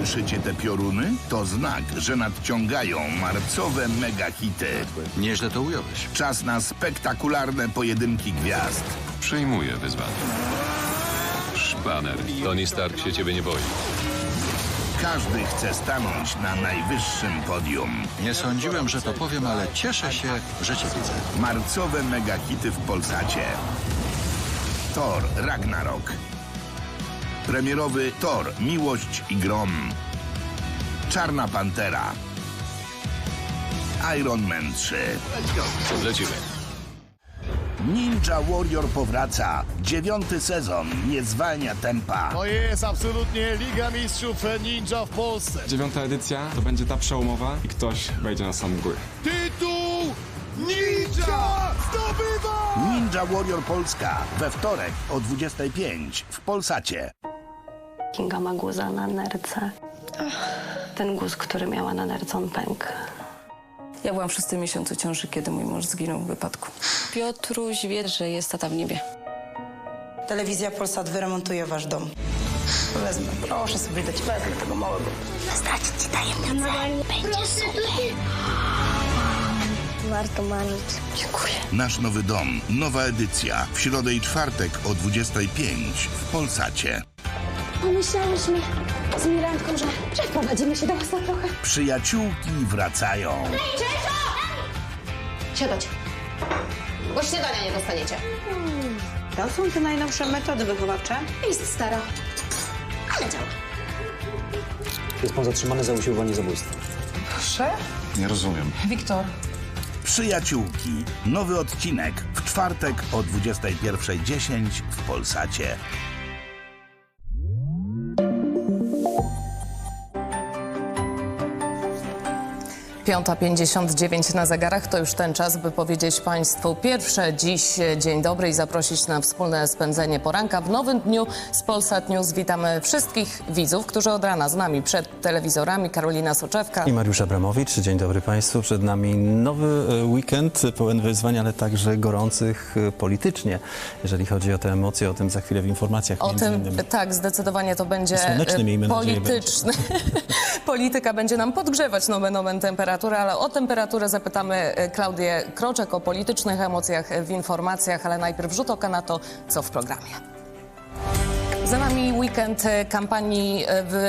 Słyszycie te pioruny? To znak, że nadciągają marcowe megahity. Nieźle to ująłeś. Czas na spektakularne pojedynki gwiazd. Przyjmuję wyzwanie. Szpaner. Tony Stark się ciebie nie boi. Każdy chce stanąć na najwyższym podium. Nie sądziłem, że to powiem, ale cieszę się, że cię widzę. Marcowe megahity w Polsacie. Thor Ragnarok. Premierowy Thor Miłość i Grom. Czarna Pantera. Iron Man 3. Lecimy. Ninja Warrior powraca. Dziewiąty sezon nie zwalnia tempa. To jest absolutnie Liga Mistrzów Ninja w Polsce. Dziewiąta edycja to będzie ta przełomowa i ktoś wejdzie na sam góry. Tytuł Ninja zdobywa! Ninja Warrior Polska we wtorek o 25 w Polsacie. Kinga ma guza na nerce. Ten guz, który miała na nerce, on pękł. Ja byłam w szóstym miesiącu ciąży, kiedy mój mąż zginął w wypadku. Piotruś wie, że jest tata w niebie. Telewizja Polsat wyremontuje wasz dom. Wezmę, proszę sobie dać, wezmę tego małego. Zdradzić ci tajemnicę. Będzie super. Warto marzyć. Dziękuję. Nasz nowy dom, nowa edycja w środę i czwartek o 25 w Polsacie. Pomyślałyśmy z Mirandką, że przeprowadzimy się do was na trochę. Przyjaciółki wracają. Siadać. Bo śniadania nie dostaniecie. To są te najnowsze metody wychowawcze? Jest stara. Ale działa. Jest pan zatrzymany za usiłowanie zabójstwa. Nie rozumiem. Wiktor. Przyjaciółki. Nowy odcinek w czwartek o 21.10 w Polsacie. Piąta 59 na zegarach to już ten czas, by powiedzieć Państwu pierwsze dziś dzień dobry i zaprosić na wspólne spędzenie poranka w nowym dniu z Polsat News. Witamy wszystkich widzów, którzy od rana z nami przed telewizorami. Karolina Soczewka. I Mariusz Abramowicz. Dzień dobry Państwu. Przed nami nowy e, weekend pełen wyzwań, ale także gorących e, politycznie. Jeżeli chodzi o te emocje, o tym za chwilę w informacjach. O tym, innymi. tak, zdecydowanie to będzie Słoneczny, e, miejmy nadzieję, polityczny. Polityka będzie nam podgrzewać nomen omen temperaturę, ale o temperaturę zapytamy e, Klaudię Kroczek o politycznych emocjach w informacjach, ale najpierw rzut oka na to, co w programie. Za nami weekend e, kampanii e, w